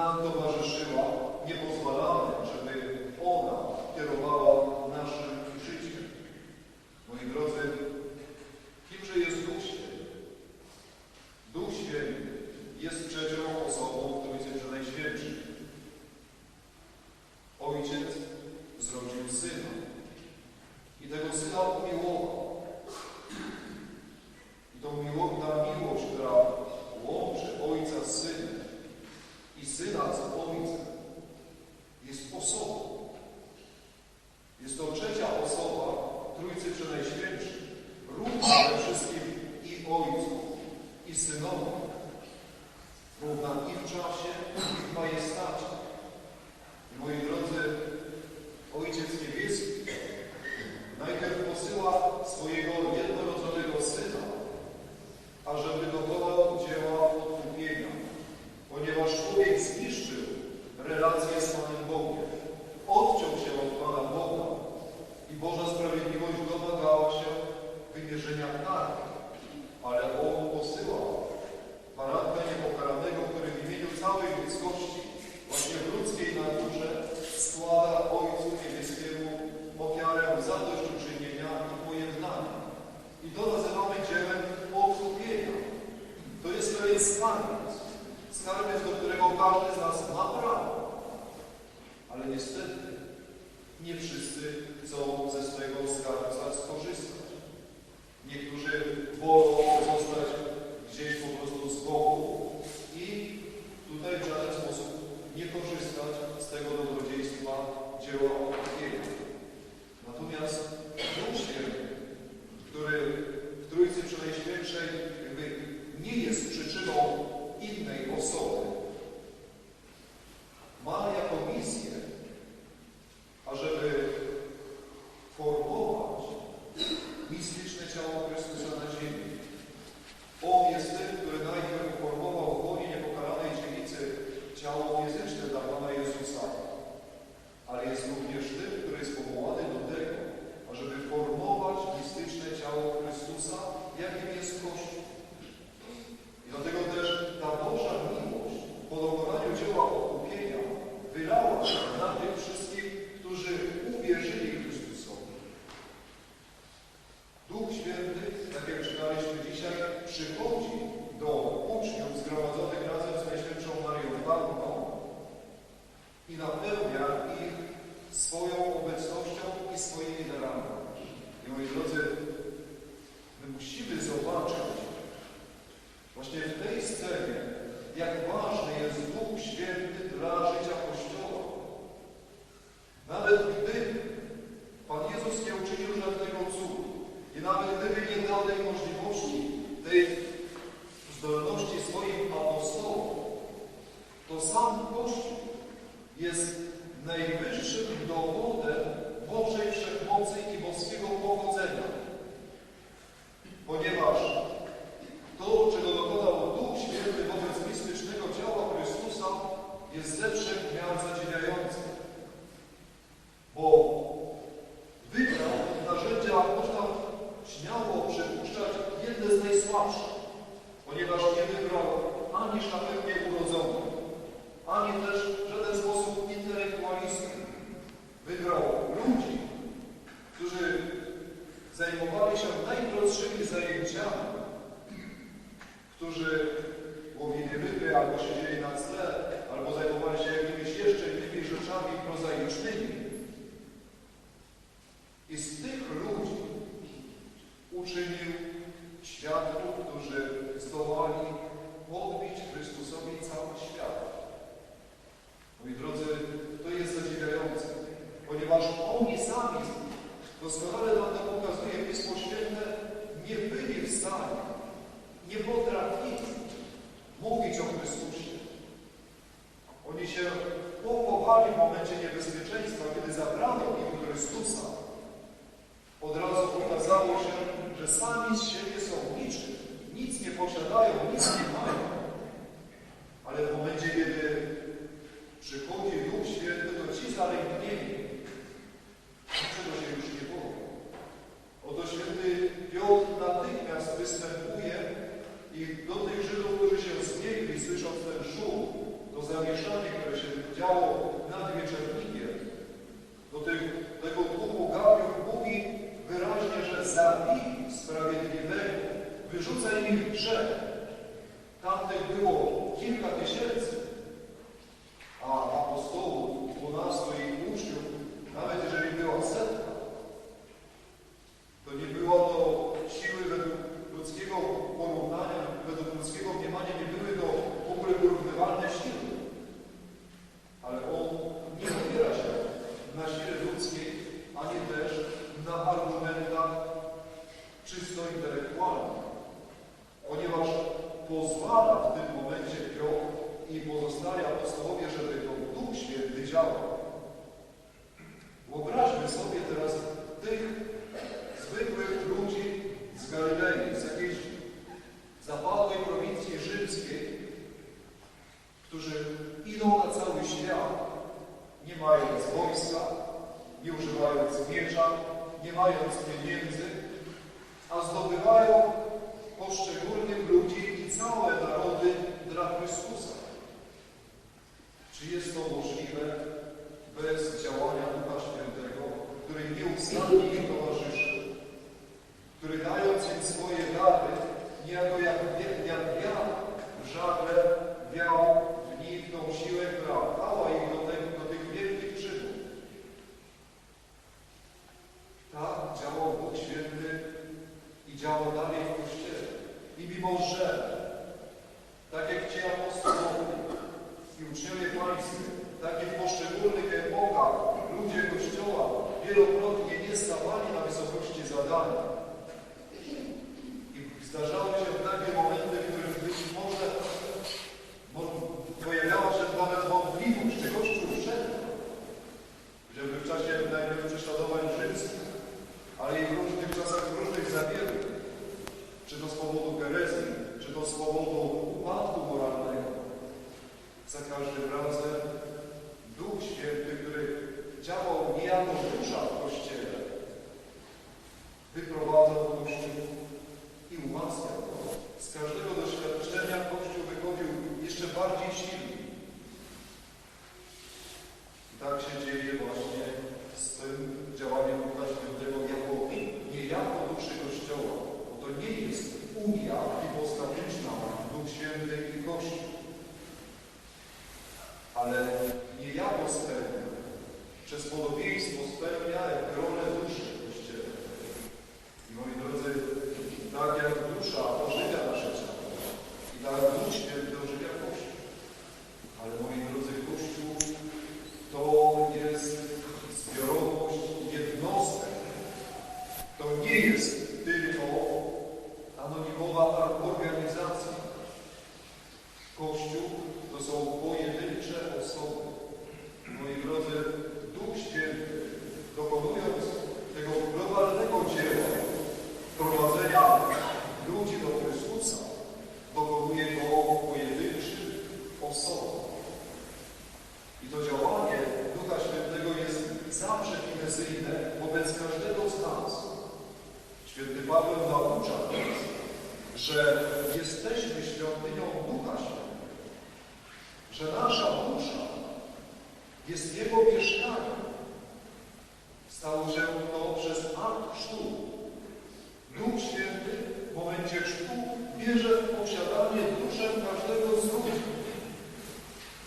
Nada Równa i w czasie, jest skarbiec. Skarbiec, do którego każdy z nas ma prawo. Ale niestety nie wszyscy chcą ze swego skarbca skorzystać. Niektórzy wolą pozostać gdzieś po prostu z boku i tutaj w żaden sposób nie korzystać z tego dobrodziejstwa dzieła odkupienia. Natomiast Święty, który w Trójcy Przenajświętszej jakby nie jest przyczyną innej osoby, ma jako misję, ażeby formować mistyczne ciało Chrystusa na ziemi. On jest tym, który najpierw uformował w łonie niepokalanej dziewicy ciało fizyczne dla Pana Jezusa, ale jest również tym, który jest powołany do tego, ażeby formować mistyczne ciało Chrystusa, jakim jest Kościół. I dlatego też ta Boża miłość po dokonaniu dzieła odkupienia wylała się na tych wszystkich, którzy uwierzyli Chrystusowi. Duch Święty, tak jak czytaliśmy dzisiaj, przychodzi do uczniów zgromadzonych razem z Najświętszą Marią Panną i napełnia ich swoją obecnością i swoimi darami. I moi drodzy, my musimy zobaczyć właśnie w tej scenie, jak ważny jest Duch Święty dla życia Kościoła. Nawet gdyby Pan Jezus nie uczynił żadnego cudu i nawet gdyby nie dał tej możliwości, tej zdolności swoim apostołom, to sam Kościół jest najwyższym dowodem Bożej Wszechmocy i boskiego powodzenia. Ponieważ to, czego dokonał Duch Święty wobec mistycznego ciała Chrystusa, jest ze wszech miar zadziwiające. Bo wybrał narzędzia, można śmiało przypuszczać, jedne z najsłabszych, ponieważ nie wybrał ani szlachetnie urodzonych, ani też w żaden sposób intelektualistów. Wybrał ludzi, którzy zajmowali się najprostszymi zajęciami, którzy łowili ryby, albo siedzieli na tle, albo zajmowali się jakimiś jeszcze innymi rzeczami prozaicznymi. I z tych ludzi uczynił świadków, którzy zdołali odbić Chrystusowi cały świat. Moi drodzy, to jest zadziwiające, ponieważ oni sami, doskonale nam to pokazuje Pismo Święte, nie byli w stanie, nie potrafili mówić o Chrystusie. Oni się pochowali w momencie niebezpieczeństwa, kiedy zabrano im Chrystusa. Od razu okazało się, że sami z siebie są nic nie posiadają, nic nie mają. Ale w momencie, kiedy przychodzi Duch Święty, to ci zalęknieni, niczego się już nie boją. Oto święty Piotr natychmiast występuje i do tych Żydów, którzy się zbiegli, słysząc ten szum, to zamieszanie, które się działo nad wieczernikiem, Joel. человек, да, za każdym razem. dar nici de że jesteśmy świątynią Ducha Świętego, że nasza dusza jest Jego mieszkaniem. Stało się to przez akt chrztu. Duch Święty w momencie chrztu bierze w posiadanie duszę każdego z ludzi.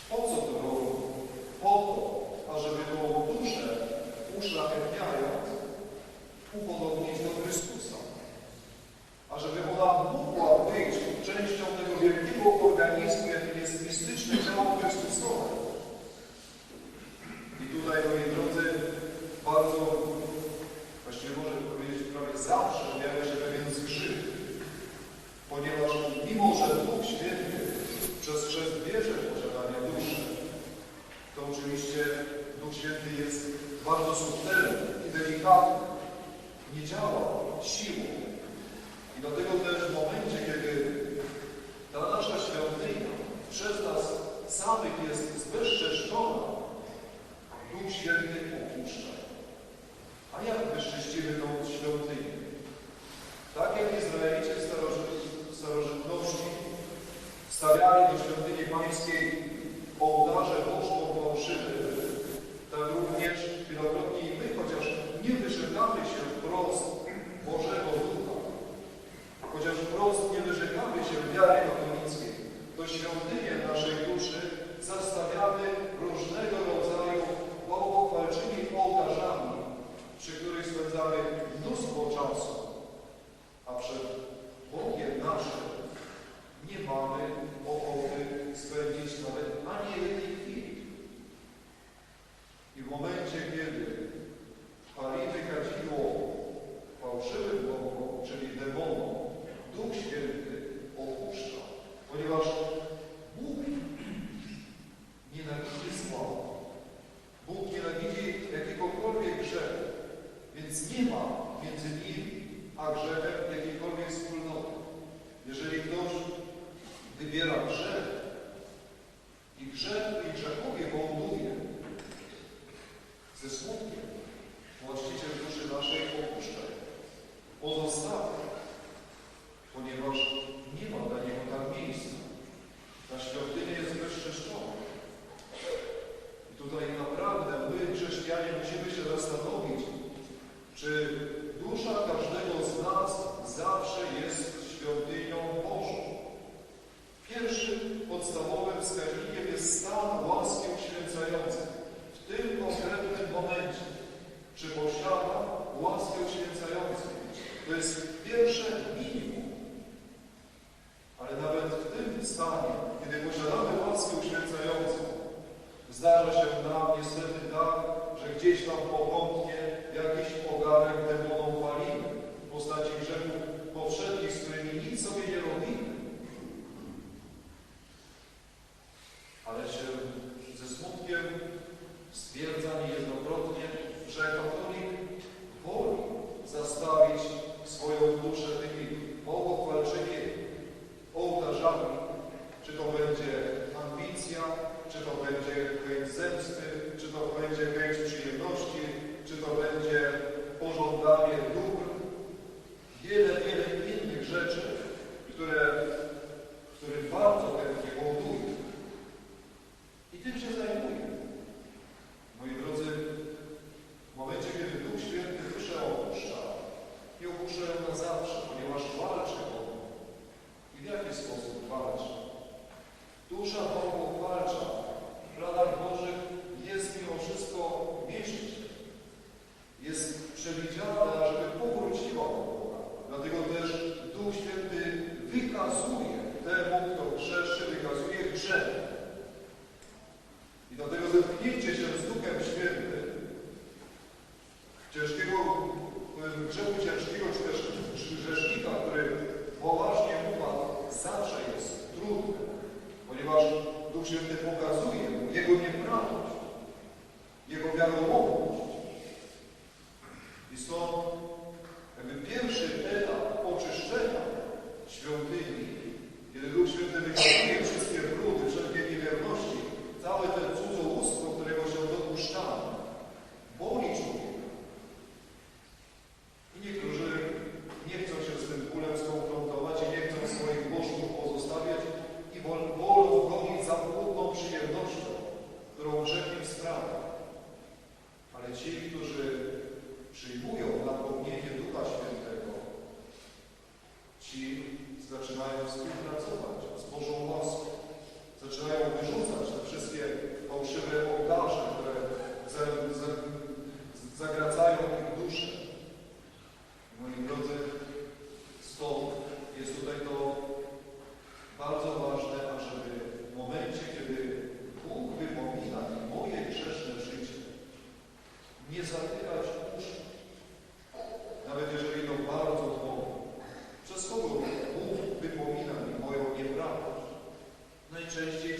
Po co to robią? Po to, ażeby tą duszę uszlachetniając upodobnić do Chrystusa ażeby ona mogła być częścią tego wielkiego organizmu, jakim jest mistyczne ciało Chrystusowe. I tutaj, moi drodzy, bardzo, właściwie może powiedzieć prawie zawsze, objawia się Więc nie ma między nim a grzechem jakiejkolwiek wspólnoty. Jeżeli ktoś wybiera grzech i grzech i grzechowie wołuje ze smutkiem, właściciel duszy naszej opuszcza, pozostawia, ponieważ nie ma dla niego tam miejsca. Ta świątynia jest bezczeszczona. I tutaj naprawdę my, chrześcijanie, musimy się zastanowić, czy dusza każdego z nas zawsze jest świątynią Bożą? Pierwszym podstawowym wskaźnikiem jest stan łaski uświęcającej w tym konkretnym momencie. Então, temos że jeśli najczęściej